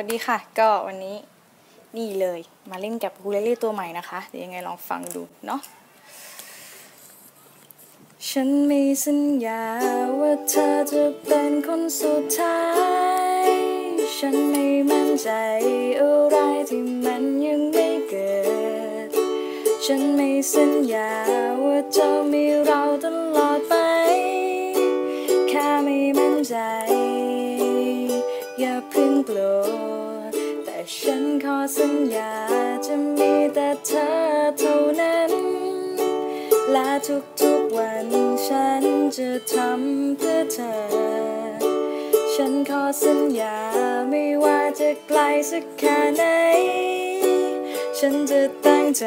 วัสดีค่ะ ก็วันนี้นี่เลยมาเล่นกับฮูเลเล่ตัวใหม่นะคะ เดี๋ยวยังไงลองฟังดูเนาะฉันมีสัญญาว่าเธอจะเป็นคนสุดท้าย ฉันไม่มั่นใจอะไรที่มันยังไม่เกิด ฉันไม่สัญญาว่าจะมีเราตลอดไป แค่ไม่มั่นใจ อย่าเพึ่งโกรธแต่ฉันขอสัญญาจะมีแต่เธอเท่านั้น และทุกๆวันฉันจะทำเพื่อเธอ ฉันขอสัญญาไม่ว่าจะไกลสักแค่ไหน ฉันจะตั้งใจ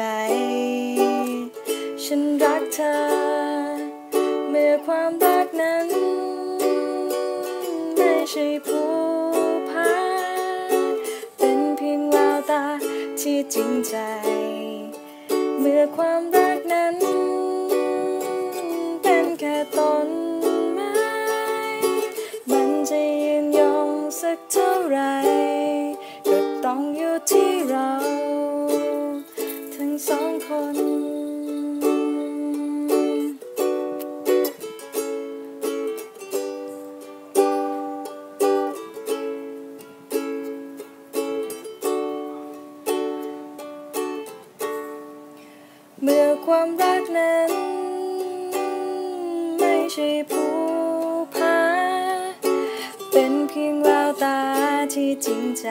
ฉันรักเธอ เมื่อความรักนั้น ไม่ใช่ผู้ จริงใจ เมื่อความรักนั้น เป็นแค่ต้นไม้ มันจะยืนยงสักเท่าไหรก็ต้องอยู่ที่เรา ทั้งสองคน ความรักนั้น ไม่ใช่ผู้พาเป็นเพียงแววตาที่จริงใจ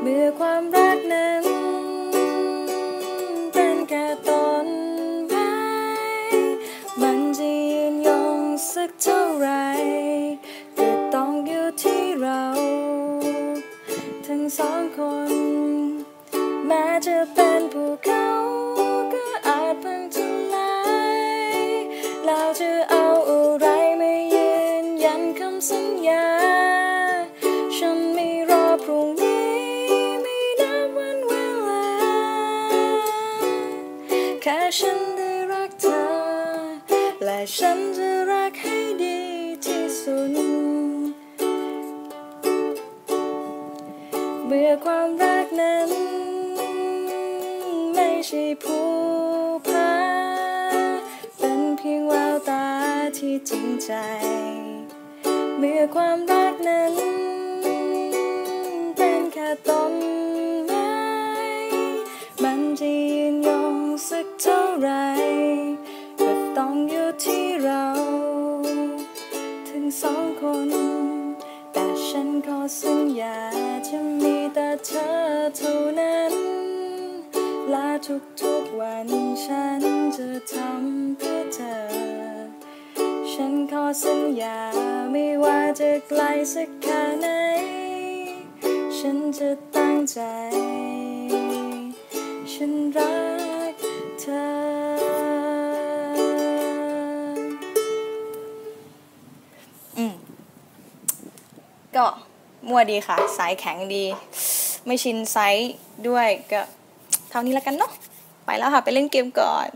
เมื่อความรักนั้น เป็นแค่ต้นไม้มันจะยืนยงสักเท่าไหรก็ต้องอยู่ที่เรา ทั้งสองคน แม้จะเป็นภูเขา เราจะเอาอะไรมายืนยันคำสัญญา ฉันไม่รอพรุ่งนี้ไม่นับวันเวลา แค่ฉันได้รักเธอ และฉันจะรักให้ดีที่สุดเมื่อความรักนั้น ไม่ใช่ผู้ จริงใจ เมื่อความรักนั้น เป็นแค่ต้นไม้มันจะยืนยงสักเท่าไรก็ต้องอยู่ที่เราทั้งสองคน แต่ฉันขอสัญญาจะมีแต่เธอเท่านั้นและทุกๆวันฉันจะทำเพื่อเธอ ฉันขอสัญญาไม่ว่าจะไกลสักแค่ไหน ฉันจะตั้งใจ ฉันรักเธอ อืม ก็มั่วดีค่ะ สายแข็งดี ไม่ชินไซส์ด้วยก็เท่านี้แล้วกันเนาะ ไปแล้วค่ะ ไปเล่นเกมก่อน